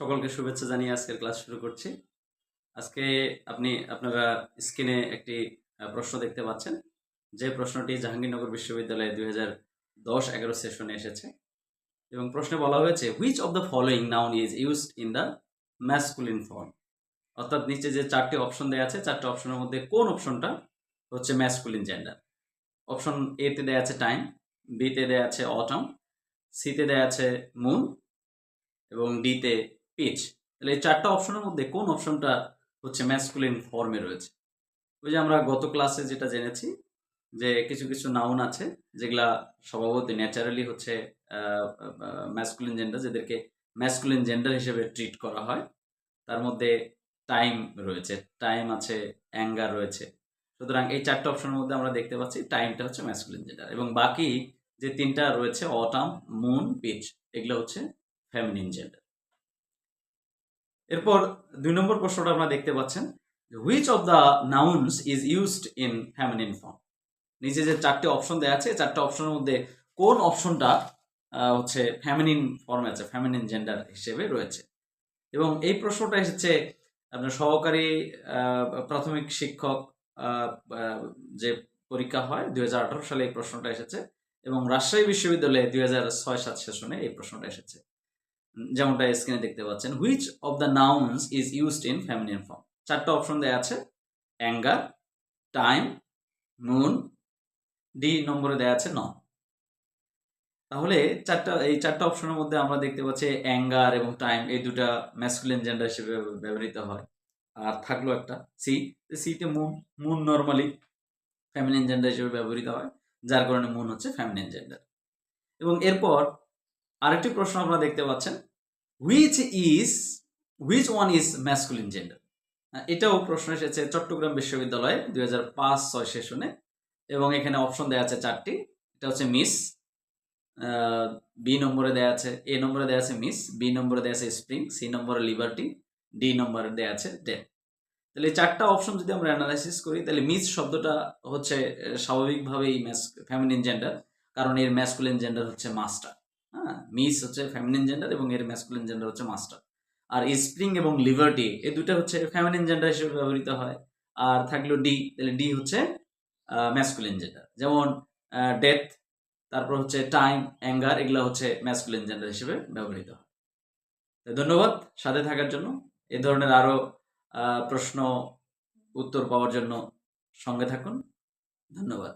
সকলকে শুভেচ্ছা জানিয়ে আজকের ক্লাস শুরু করছি। আজকে আপনি, আপনারা স্ক্রিনে একটি প্রশ্ন দেখতে পাচ্ছেন। যে প্রশ্নটি জাহাঙ্গীরনগর বিশ্ববিদ্যালয়ে দুই হাজার দশ এগারো সেশনে এসেছে। এবং প্রশ্নে বলা হয়েছে which of the following noun is used in the masculine form অর্থাৎ নিচে যে চারটি অপশন দেওয়া আছে, চারটি অপশনের মধ্যে কোন অপশনটা হচ্ছে ম্যাসকুলিন জেন্ডার অপশন এতে দেওয়া আছে টাইম বিতে দেওয়া আছে অটম সিতে দেওয়া আছে মুন এবং ডিতে পিচ তাহলে এই চারটা অপশনের মধ্যে কোন অপশনটা হচ্ছে ম্যাসকুলিন ফর্মে রয়েছে? ওই যে আমরা গত ক্লাসে যেটা জেনেছি, যে কিছু কিছু নাউন আছে, যেগুলা স্বভাবতই ন্যাচারালি হচ্ছে ম্যাসকুলিন জেন্ডার যেদেরকে ম্যাসকুলিন জেন্ডার হিসেবে ট্রিট করা হয়। তার মধ্যে টাইম রয়েছে টাইম আছে অ্যাঙ্গার রয়েছে। সুতরাং এই চারটা অপশনের মধ্যে আমরা দেখতে পাচ্ছি টাইমটা হচ্ছে ম্যাসকুলিন জেন্ডার এবং বাকি যে তিনটা রয়েছে অটাম মুন পিচ এগুলো হচ্ছে ফেমিনিন জেন্ডার এরপর দুই নম্বর প্রশ্নটা আপনারা দেখতে পাচ্ছেন which of the nouns is used in feminine form নিচে যে চারটে অপশন দেওয়া আছে চারটে অপশনের মধ্যে কোন অপশনটা হচ্ছে ফ্যামিনিন ফর্মে আছে ফ্যামিনিন জেন্ডার হিসেবে রয়েছে? এবং এই প্রশ্নটা এসেছে আপনার সহকারী প্রাথমিক শিক্ষক যে পরীক্ষা হয় দুই হাজার আঠারো সালে এই প্রশ্নটা এসেছে এবং রাজশাহী বিশ্ববিদ্যালয়ে দুই হাজার ছয় সাত সেশনে এই প্রশ্নটা এসেছে। যেমনটা স্ক্রিনে দেখতে পাচ্ছেন which of the nouns is used in feminine form চারটা অপশন দেওয়া আছে অ্যাঙ্গার টাইম নুন ডি নম্বরে দেওয়া আছে নন তাহলে চারটা, এই চারটা অপশনের মধ্যে আমরা দেখতে পাচ্ছি অ্যাঙ্গার এবং টাইম এই দুটা ম্যাসকুলিন জেন্ডার হিসেবে ব্যবহৃত হয়। আর থাকল একটা সি সিতে moon moon normally feminine gender হিসেবে ব্যবহৃত হয়, যার কারণে মুন হচ্ছে ফ্যামিলিন জেন্ডার এবং এরপর আরেকটি প্রশ্ন আপনারা দেখতে পাচ্ছেন। Which is which one is masculine gender এটাও প্রশ্ন এসেছে চট্টগ্রাম বিশ্ববিদ্যালয়ে দুই হাজার পাঁচ, ছয় সেশনে এবং এখানে অপশন দেওয়া আছে চারটি। এটা হচ্ছে মিস বি নম্বরে দেওয়া আছে এ নম্বরে দেওয়া আছে মিস বি নম্বরে দেওয়া আছে স্প্রিং সি নম্বরে লিবার্টি ডি নম্বরে দেওয়া আছে ডেন তাহলে চারটা অপশন যদি আমরা অ্যানালাইসিস করি, তাহলে মিস শব্দটা হচ্ছে স্বাভাবিকভাবেই ম্যাস ফ্যামিলিন জেন্ডার কারণ এর ম্যাসকুলিন জেন্ডার হচ্ছে মাস্টার হ্যাঁ মিস হচ্ছে ফ্যামিলিন জেন্ডার এবং এর ম্যাসকুলিন জেন্ডার হচ্ছে মাস্টার আর স্প্রিং এবং লিবার্টি এই দুটো হচ্ছে ফ্যামিলিন জেন্ডার হিসেবে ব্যবহৃত হয়। আর থাকল ডি তাহলে ডি হচ্ছে ম্যাসকুলিন জেন্ডার যেমন ডেথ তারপর হচ্ছে টাইম অ্যাঙ্গার এগুলো হচ্ছে ম্যাসকুলিন জেন্ডার হিসেবে ব্যবহৃত হয়। ধন্যবাদ সাথে থাকার জন্য। এ ধরনের আরও প্রশ্ন, উত্তর পাওয়ার জন্য সঙ্গে থাকুন। ধন্যবাদ।